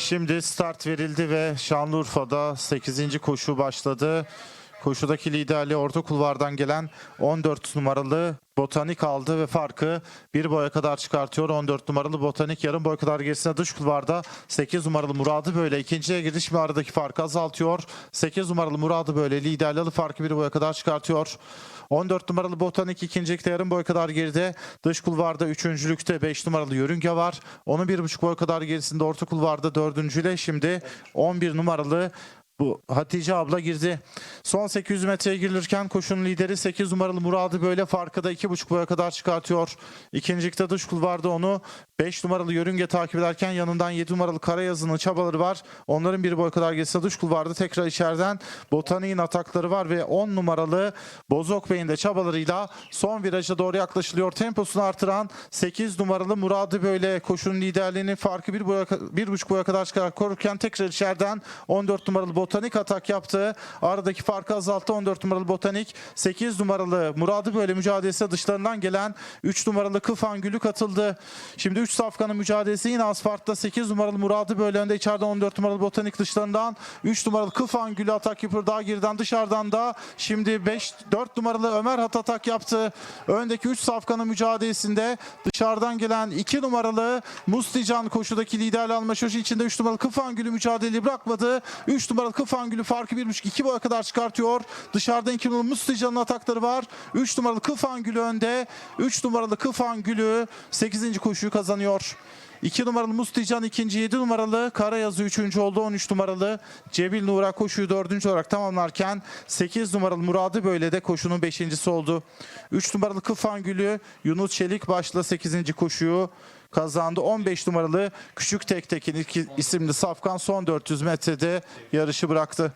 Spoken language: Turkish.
Şimdi start verildi ve Şanlıurfa'da 8. koşu başladı. Koşudaki liderliği orta kulvardan gelen 14 numaralı Botanik aldı ve farkı bir boya kadar çıkartıyor. 14 numaralı Botanik yarım boy kadar gerisine dış kulvarda 8 numaralı Murad'ı böyle ikinciye giriş ve aradaki farkı azaltıyor. 8 numaralı Murad'ı böyle liderliği farkı bir boya kadar çıkartıyor. 14 numaralı Botanik ikincilikte yarım boy kadar geride. Dış kulvarda üçüncülükte 5 numaralı Yörünge var. Onun bir buçuk boy kadar gerisinde orta kulvarda dördüncüyle şimdi 11 numaralı bu Hatice abla girdi. Son 800 metreye girilirken koşunun lideri 8 numaralı Murad'ı böyle farkı da 2,5 boya kadar çıkartıyor. İkincilikte dış kulvarda onu 5 numaralı Yörünge takip ederken yanından 7 numaralı Karayazı'nın çabaları var. Onların bir boy kadar geçse dış kulvarda tekrar içeriden Botanik'in atakları var ve 10 numaralı Bozok Bey'in de çabalarıyla son viraja doğru yaklaşılıyor. Temposunu artıran 8 numaralı Murad'ı böyle koşunun liderliğini farkı bir, boya, bir buçuk boya kadar çıkarak korurken tekrar içeriden 14 numaralı Botanik atak yaptı. Aradaki farkı azalttı 14 numaralı Botanik. 8 numaralı Murad'ı böyle mücadelesi dışlarından gelen 3 numaralı Kıfan Gülü katıldı. Şimdi 3 safkanın mücadelesi yine asfaltta 8 numaralı Murad'ı böyle önde içeride 14 numaralı Botanik dışlarından 3 numaralı Kıfan Gülü atak yapıyor daha geriden dışarıdan da şimdi 5 4 numaralı Ömer Hat atak yaptı. Öndeki 3 safkanın mücadelesinde dışarıdan gelen 2 numaralı Mustican koşudaki liderle alma şaşı içinde 3 numaralı Kıfan Gülü mücadeleyi bırakmadı. 3 numaralı Kıfan Gülü farkı 1.5-2 boya kadar çıkartıyor. Dışarıdan 2 numaralı Mustican'ın atakları var. 3 numaralı Kıfan Gülü önde. 3 numaralı Kıfan Gülü 8. koşuyu kazanıyor. 2 numaralı Mustican ikinci, 7 numaralı Karayazı üçüncü oldu. 13 numaralı Cebil Nura koşuyu dördüncü olarak tamamlarken 8 numaralı Muradı böyle de koşunun beşincisi oldu. 3 numaralı Kıfan Gülü Yunus Çelik başla 8. koşuyu kazandı. 15 numaralı Küçük Tek Tekin iki isimli Safkan son 400 metrede yarışı bıraktı.